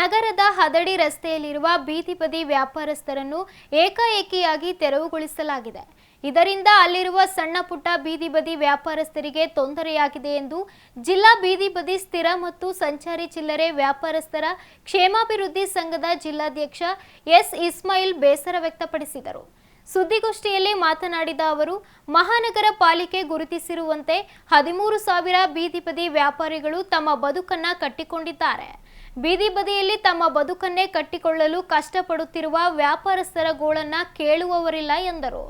ನಗರದ ಹದಡಿ ರಸ್ತೆಯಲ್ಲಿರುವ ಬೀದಿ ಬದಿ ವ್ಯಾಪಾರಸ್ಥರನ್ನು ಏಕಾಏಕಿಯಾಗಿ ತೆರವುಗೊಳಿಸಲಾಗಿದೆ. ಇದರಿಂದ ಅಲ್ಲಿರುವ ಸಣ್ಣ ಪುಟ್ಟ ಬೀದಿ ಬದಿ ವ್ಯಾಪಾರಸ್ಥರಿಗೆ ತೊಂದರೆಯಾಗಿದೆ ಎಂದು ಜಿಲ್ಲಾ ಬೀದಿ ಬದಿ ಸ್ಥಿರ ಮತ್ತು ಸಂಚಾರಿ ಚಿಲ್ಲರೆ ವ್ಯಾಪಾರಸ್ಥರ ಕ್ಷೇಮಾಭಿವೃದ್ಧಿ ಸಂಘದ ಜಿಲ್ಲಾಧ್ಯಕ್ಷ ಎಸ್ ಇಸ್ಮಾಯಿಲ್ ಬೇಸರ ವ್ಯಕ್ತಪಡಿಸಿದರು. ಸುದ್ದಿಗೋಷ್ಠಿಯಲ್ಲಿ ಮಾತನಾಡಿದ ಅವರು, ಮಹಾನಗರ ಪಾಲಿಕೆ ಗುರುತಿಸಿರುವಂತೆ ಹದಿಮೂರು ಸಾವಿರ ಬೀದಿ ಬದಿ ವ್ಯಾಪಾರಿಗಳು ತಮ್ಮ ಬದುಕನ್ನ ಕಟ್ಟಿಕೊಂಡಿದ್ದಾರೆ. ಬೀದಿ ಬದಿಯಲ್ಲಿ ತಮ್ಮ ಬದುಕನ್ನೇ ಕಟ್ಟಿಕೊಳ್ಳಲು ಕಷ್ಟಪಡುತ್ತಿರುವ ವ್ಯಾಪಾರಸ್ಥರ ಗೋಳನ್ನ ಕೇಳುವವರಿಲ್ಲ ಎಂದರು.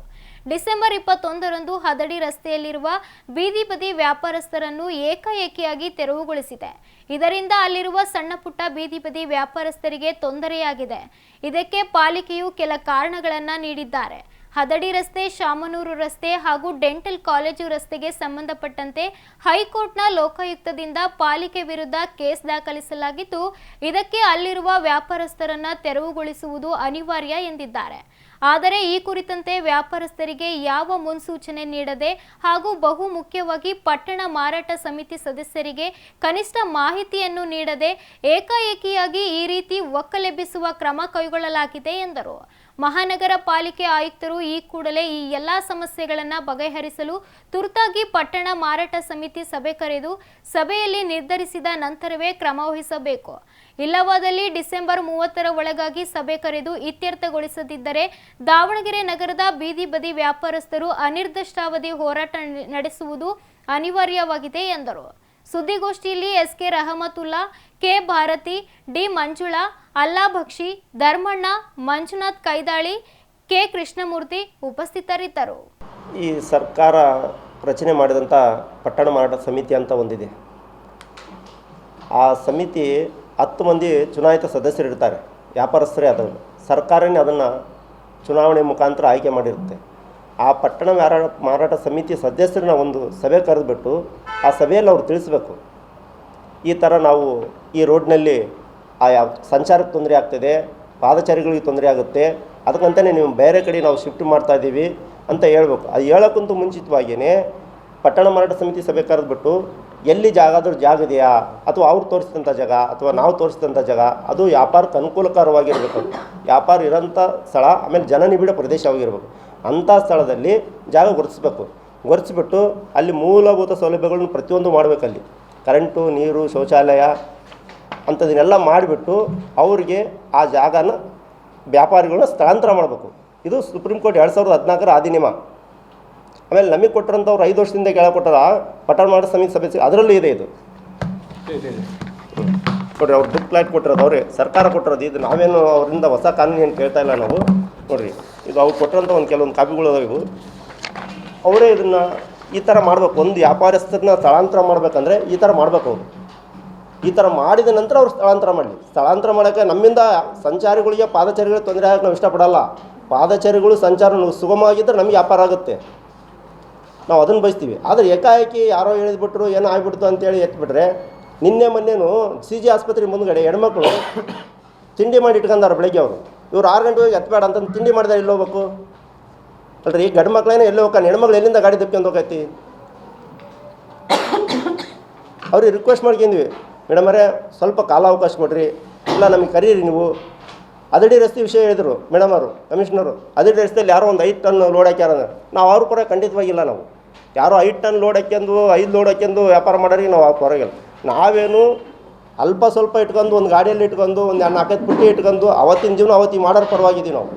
ಡಿಸೆಂಬರ್ ಇಪ್ಪತ್ತೊಂದರಂದು ಹದಡಿ ರಸ್ತೆಯಲ್ಲಿರುವ ಬೀದಿ ಬದಿ ವ್ಯಾಪಾರಸ್ಥರನ್ನು ಏಕಾಏಕಿಯಾಗಿ ತೆರವುಗೊಳಿಸಿದೆ. ಇದರಿಂದ ಅಲ್ಲಿರುವ ಸಣ್ಣ ಪುಟ್ಟ ಬೀದಿ ಬದಿ ವ್ಯಾಪಾರಸ್ಥರಿಗೆ ತೊಂದರೆಯಾಗಿದೆ. ಇದಕ್ಕೆ ಪಾಲಿಕೆಯು ಕೆಲ ಕಾರಣಗಳನ್ನು ನೀಡಿದ್ದಾರೆ. ಹದಡಿ ರಸ್ತೆ, ಶಾಮನೂರು ರಸ್ತೆ ಹಾಗೂ ಡೆಂಟಲ್ ಕಾಲೇಜು ರಸ್ತೆಗೆ ಸಂಬಂಧಪಟ್ಟಂತೆ ಹೈಕೋರ್ಟ್ನ ಲೋಕಾಯುಕ್ತದಿಂದ ಪಾಲಿಕೆ ವಿರುದ್ಧ ಕೇಸ್ ದಾಖಲಿಸಲಾಗಿದ್ದು, ಇದಕ್ಕೆ ಅಲ್ಲಿರುವ ವ್ಯಾಪಾರಸ್ಥರನ್ನ ತೆರವುಗೊಳಿಸುವುದು ಅನಿವಾರ್ಯ ಎಂದಿದ್ದಾರೆ. ಆದರೆ ಈ ಕುರಿತಂತೆ ವ್ಯಾಪಾರಸ್ಥರಿಗೆ ಯಾವ ಮುನ್ಸೂಚನೆ ನೀಡದೆ ಹಾಗೂ ಬಹು ಮುಖ್ಯವಾಗಿ ಪಟ್ಟಣ ಮಾರಾಟ ಸಮಿತಿ ಸದಸ್ಯರಿಗೆ ಕನಿಷ್ಠ ಮಾಹಿತಿಯನ್ನು ನೀಡದೆ ಏಕಾಏಕಿಯಾಗಿ ಈ ರೀತಿ ಒಕ್ಕಲೆಬ್ಬಿಸುವ ಕ್ರಮ ಕೈಗೊಳ್ಳಲಾಗಿದೆ ಎಂದರು. ಮಹಾನಗರ ಪಾಲಿಕೆ ಆಯುಕ್ತರು ಈ ಕೂಡಲೇ ಈ ಎಲ್ಲಾ ಸಮಸ್ಯೆಗಳನ್ನು ಬಗೆಹರಿಸಲು ತುರ್ತಾಗಿ ಪಟ್ಟಣ ಮಾರಾಟ ಸಮಿತಿ ಸಭೆ ಕರೆದು ಸಭೆಯಲ್ಲಿ ನಿರ್ಧರಿಸಿದ ನಂತರವೇ ಕ್ರಮ ವಹಿಸಬೇಕು. ಇಲ್ಲವಾದಲ್ಲಿ ಡಿಸೆಂಬರ್ ಮೂವತ್ತರ ಒಳಗಾಗಿ ಸಭೆ ಕರೆದು ಇತ್ಯರ್ಥಗೊಳಿಸದಿದ್ದರೆ ದಾವಣಗೆರೆ ನಗರದ ಬೀದಿ ಬದಿ ವ್ಯಾಪಾರಸ್ಥರು ಅನಿರ್ದಿಷ್ಟಾವಧಿ ಹೋರಾಟ ನಡೆಸುವುದು ಅನಿವಾರ್ಯವಾಗಿದೆ ಎಂದರು. ಸುದ್ದಿಗೋಷ್ಠಿಯಲ್ಲಿ SK Rahamatulla, K Bharathi, D Manjula, Alla Bakshi, Dharmanna, Manjunath Kaidali, K Krishnamurthy ಉಪಸ್ಥಿತರಿದ್ದರು. ಈ ಸರ್ಕಾರ ರಚನೆ ಮಾಡಿದಂಥ ಪಟ್ಟಣ ಮಾರಾಟ ಸಮಿತಿ ಅಂತ ಒಂದಿದೆ. ಆ ಸಮಿತಿ ಹತ್ತು ಮಂದಿ ಚುನಾಯಿತ ಸದಸ್ಯರಿರ್ತಾರೆ ವ್ಯಾಪಾರಸ್ಥರೇ ಅದನ್ನು ಸರ್ಕಾರನೇ ಅದನ್ನು ಚುನಾವಣೆ ಮುಖಾಂತರ ಆಯ್ಕೆ ಮಾಡಿರುತ್ತೆ. ಆ ಪಟ್ಟಣ ಮಾರಾಟ ಮಾರಾಟ ಸಮಿತಿ ಸದಸ್ಯರನ್ನ ಒಂದು ಸಭೆ ಕರೆದುಬಿಟ್ಟು ಆ ಸಭೆಯಲ್ಲಿ ಅವ್ರು ತಿಳಿಸ್ಬೇಕು. ಈ ಥರ ನಾವು ಈ ರೋಡ್ನಲ್ಲಿ ಆ ಯಾವ ಸಂಚಾರಕ್ಕೆ ತೊಂದರೆ ಆಗ್ತದೆ, ಪಾದಚಾರಿಗಳಿಗೆ ತೊಂದರೆ ಆಗುತ್ತೆ ಅದಕ್ಕಂತಲೇ ನೀವು ಬೇರೆ ಕಡೆ ನಾವು ಶಿಫ್ಟ್ ಮಾಡ್ತಾ ಇದ್ದೀವಿ ಅಂತ ಹೇಳ್ಬೇಕು. ಅದು ಹೇಳೋಕ್ಕಂತೂ ಮುಂಚಿತವಾಗಿಯೇ ಪಟ್ಟಣ ಮಾರಾಟ ಸಮಿತಿ ಸಭೆ ಕರೆದ್ಬಿಟ್ಟು ಎಲ್ಲಿ ಜಾಗ ಆದರೂ ಜಾಗ ಇದೆಯಾ? ಅಥವಾ ಅವ್ರು ತೋರಿಸಿದಂಥ ಜಾಗ, ಅಥವಾ ನಾವು ತೋರಿಸಿದಂಥ ಜಾಗ, ಅದು ವ್ಯಾಪಾರಕ್ಕೆ ಅನುಕೂಲಕರವಾಗಿರಬೇಕು. ವ್ಯಾಪಾರ ಇರೋಂಥ ಸ್ಥಳ, ಆಮೇಲೆ ಜನನಿಬಿಡ ಪ್ರದೇಶವಾಗಿರ್ಬೇಕು. ಅಂಥ ಸ್ಥಳದಲ್ಲಿ ಜಾಗ ಗುರುತಿಸ್ಬೇಕು. ಗುರುತಿಸ್ಬಿಟ್ಟು ಅಲ್ಲಿ ಮೂಲಭೂತ ಸೌಲಭ್ಯಗಳನ್ನು ಪ್ರತಿಯೊಂದು ಮಾಡಬೇಕಲ್ಲಿ ಕರೆಂಟು, ನೀರು, ಶೌಚಾಲಯ ಅಂಥದನ್ನೆಲ್ಲ ಮಾಡಿಬಿಟ್ಟು ಅವ್ರಿಗೆ ಆ ಜಾಗನ ವ್ಯಾಪಾರಿಗಳನ್ನ ಸ್ಥಳಾಂತರ ಮಾಡಬೇಕು. ಇದು ಸುಪ್ರೀಂ ಕೋರ್ಟ್ ಎರಡು ಸಾವಿರದ ಹದಿನಾಲ್ಕರ ಅಧಿನಿಯಮ. ಆಮೇಲೆ ನಮಗೆ ಕೊಟ್ಟಿರೋಂಥವ್ರು ಐದು ವರ್ಷದಿಂದ ಕೆಳ ಕೊಟ್ಟಾರ ಪಟ್ಟಣ ಮಾಡೋ ಸಮಿತಿ ಸಭೆ ಅದರಲ್ಲೂ ಇದೆ ಇದು. ನೋಡ್ರಿ ಅವ್ರು ಬುಕ್ ಲೈಟ್ ಕೊಟ್ಟಿರೋದು ಅವರೇ ಸರ್ಕಾರ ಕೊಟ್ಟಿರೋದು ಇದು ನಾವೇನು ಅವರಿಂದ ಹೊಸ ಕಾನೂನು ಏನು ಕೇಳ್ತಾ ಇಲ್ಲ ನಾವು. ನೋಡ್ರಿ ಇದು ಅವ್ರು ಕೊಟ್ಟಿರೋಂಥ ಒಂದು ಕೆಲವೊಂದು ಕಾಪಿಗಳು ಅದಾವೆ ಇವು. ಅವರೇ ಇದನ್ನು ಈ ಥರ ಮಾಡ್ಬೇಕು ಒಂದು ವ್ಯಾಪಾರಸ್ಥರನ್ನ ಸ್ಥಳಾಂತರ ಮಾಡ್ಬೇಕಂದ್ರೆ ಈ ಥರ ಮಾಡ್ಬೇಕು ಅವರು. ಈ ಥರ ಮಾಡಿದ ನಂತರ ಅವ್ರು ಸ್ಥಳಾಂತರ ಮಾಡಲಿ. ಸ್ಥಳಾಂತರ ಮಾಡೋಕ್ಕೆ ನಮ್ಮಿಂದ ಸಂಚಾರಿಗಳಿಗೆ ಪಾದಚಾರಿಗಳಿಗೆ ತೊಂದರೆ ಆಗಕ್ಕೆ ನಾವು ಇಷ್ಟಪಡಲ್ಲ. ಪಾದಚಾರಿಗಳು ಸಂಚಾರ ಸುಗಮವಾಗಿದ್ದರೆ ನಮಗೆ ವ್ಯಾಪಾರ ಆಗುತ್ತೆ. ನಾವು ಅದನ್ನು ಬಯಸ್ತೀವಿ. ಆದರೆ ಏಕಾಏಕಿ ಯಾರೋ ಹೇಳಿದ್ಬಿಟ್ರು ಏನೋ ಆಗ್ಬಿಡ್ತು ಅಂತೇಳಿ ಎತ್ಬಿಟ್ರೆ, ನಿನ್ನೆ ಮೊನ್ನೆನೂ ಸಿ ಜಿ ಆಸ್ಪತ್ರೆ ಮುಂದ್ಗಡೆ ಹೆಣ್ಮಕ್ಳು ತಿಂಡಿ ಮಾಡಿ ಇಟ್ಕೊಂಡಾರ ಬೆಳಗ್ಗೆ ಅವರು. ಇವ್ರು ಆರು ಗಂಟೆ ಹೋಗಿ ಎತ್ಬೇಡ ಅಂತಂದು ತಿಂಡಿ ಮಾಡಿದ್ರೆ ಎಲ್ಲಿ ಹೋಗ್ಬೇಕು? ಅಲ್ರಿ ಗಂಡು ಮಕ್ಳೇನೋ ಎಲ್ಲಿ ಹೋಗ್ತಾನೆ ಹೆಣ್ಮಕ್ಳು ಎಲ್ಲಿಂದ ಗಾಡಿ ತಪ್ಕೊಂಡು ಹೋಗೈತಿ? ಅವ್ರಿಗೆ ರಿಕ್ವೆಸ್ಟ್ ಮಾಡ್ಕೊಂಡ್ವಿ. ಮೇಡಮರೇ, ಸ್ವಲ್ಪ ಕಾಲಾವಕಾಶ ಕೊಡ್ರಿ. ಇಲ್ಲ, ನಮಗೆ ಕರೀರಿ ನೀವು. ಅದಡಿ ರಸ್ತೆ ವಿಷಯ ಹೇಳಿದರು ಮೇಡಮ್ ಅವರು ಕಮಿಷನರು ಅದಡಿ ರಸ್ತೆಯಲ್ಲಿ ಯಾರೋ ಒಂದು ಐದು ಟನ್ ಲೋಡ್ ಹಾಕ್ಯಾರ ನಾವು ಅವ್ರು ಕೂಡ ಖಂಡಿತವಾಗಿಲ್ಲ ನಾವು. ಯಾರೋ ಐದು ಟನ್ ಲೋಡ್ ಹಾಕ್ಯಂದು, ಐದು ಲೋಡ್ ಹಾಕ್ಯಂದು ವ್ಯಾಪಾರ ಮಾಡೋರಿಗೆ ನಾವು ಹೊರಗಿಲ್ಲ ನಾವೇನು ಅಲ್ಪ ಸ್ವಲ್ಪ ಇಟ್ಕೊಂಡು, ಒಂದು ಗಾಡಿಯಲ್ಲಿ ಇಟ್ಕೊಂಡು, ಒಂದು ನಾಲ್ಕೈದು ಪುಟ್ಟಿ ಇಟ್ಕೊಂಡು, ಅವತ್ತಿನ ಜೀವನ ಅವತ್ತಿಗೆ ಮಾಡೋರು ಪರವಾಗಿದ್ದೀವಿ ನಾವು.